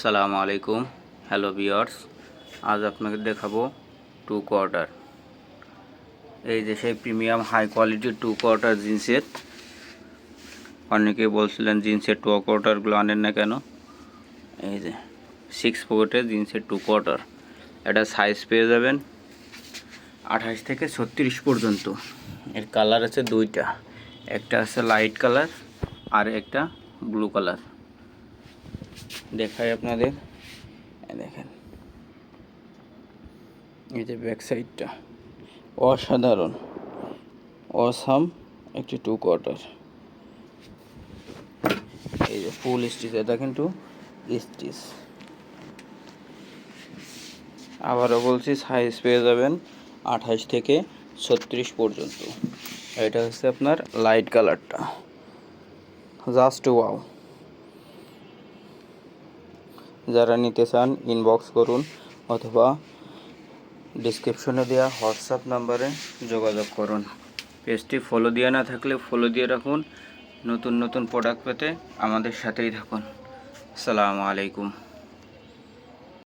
সালামু আলাইকুম, হ্যালো বিয়ার্স আজ আপনাকে দেখাবো টু কোয়ার্টার এই যে সেই প্রিমিয়াম হাই কোয়ালিটির টু কোয়ার্টার জিন্সের অনেকে বলছিলেন জিন্সের টু কোয়ার্টারগুলো আনেন না কেন? এই যে সিক্স পকেটের জিন্সের টু কোয়ার্টার এটা সাইজ পেয়ে যাবেন আঠাশ থেকে ছত্রিশ পর্যন্ত। এর কালার আছে দুইটা, একটা আছে লাইট কালার আর একটা ব্লু কালার দেখাই আপনাদের। দেখেন। এই যে ব্যাক সাইডটা অসাধারণ। অসাম একটি টু কোয়ার্টার এই যে ফুল স্টিচ এটা কিন্তু স্টিচ আবারও বলছি সাইজ পেয়ে যাবেন আঠাশ থেকে ছত্রিশ পর্যন্ত। এটা হচ্ছে আপনার লাইট কালারটা জাস্ট ওয়াও যারা নিতে চান ইনবক্স করুন অথবা ডিসক্রিপশনে দেওয়া হোয়াটসঅ্যাপ নাম্বারে যোগাযোগ করুন। পেজটি ফলো দিয়ে না থাকলে ফলো দিয়ে রাখুন। নতুন নতুন প্রোডাক্ট পেতে আমাদের সাথেই থাকুন। আসসালামু আলাইকুম।